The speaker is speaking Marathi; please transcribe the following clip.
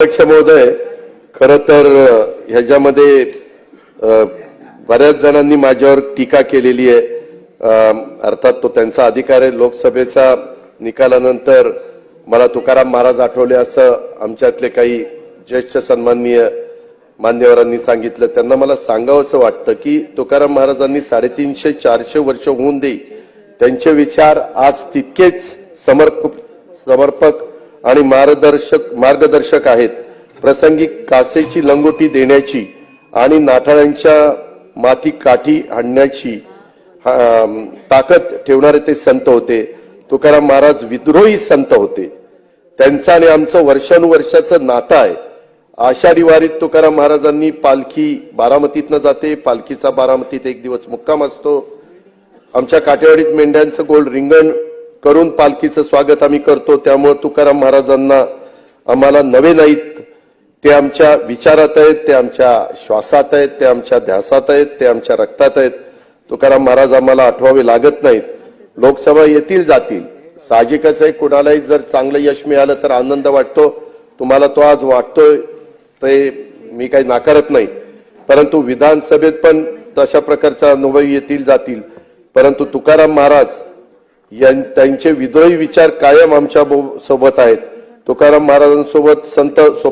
अध्यक्ष महोदय खर तर ह्याच्यामध्ये बऱ्याच जणांनी माझ्यावर टीका केलेली आहे. अर्थात तो त्यांचा अधिकार आहे. लोकसभेचा निकालानंतर मला तुकाराम महाराज आठवले असं आमच्यातले काही ज्येष्ठ सन्माननीय मान्यवरांनी सांगितलं. त्यांना मला सांगावंसं वाटतं की तुकाराम महाराजांनी साडेतीनशे चारशे वर्ष होऊन दे. त्यांचे विचार आज तितकेच समर्प समर्पक आणि मार्गदर्शक मार्गदर्शक आहेत. प्रसंगी कासेची लंगोटी देण्याची आणि नाठाळ्यांच्या माती काठी आणण्याची ताकद ठेवणारे ते संत होते. तुकाराम महाराज विद्रोही संत होते. त्यांचं आणि आमचं वर्षानुवर्षाचं नातं आहे. आषाढी वारीत तुकाराम महाराजांनी पालखी बारामतीतनं जाते. पालखीचा बारामतीत एक दिवस मुक्काम असतो. आमच्या काठेवाडीत मेंढ्यांचं गोल रिंगण करून पालखीचं स्वागत आम्ही करतो. त्यामुळे तुकाराम महाराजांना आम्हाला नवे नाहीत. ते आमच्या विचारात आहेत ते आमच्या श्वासात आहेत ते आमच्या ध्यासात आहेत ते आमच्या रक्तात आहेत. तुकाराम महाराज आम्हाला आठवावे लागत नाहीत. लोकसभा येतील जातील. साहजिकच आहे कुणालाही जर चांगलं यश मिळालं तर आनंद वाटतो. तुम्हाला तो आज वाटतोय ते मी काही नाकारत नाही. परंतु विधानसभेत पण तशा प्रकारचा अनुभव येतील जातील. परंतु तुकाराम महाराज त्यांचे विद्रोही विचार कायम आमच्यासोबत आहेत. तुकाराम महाराजांसोबत संत सो-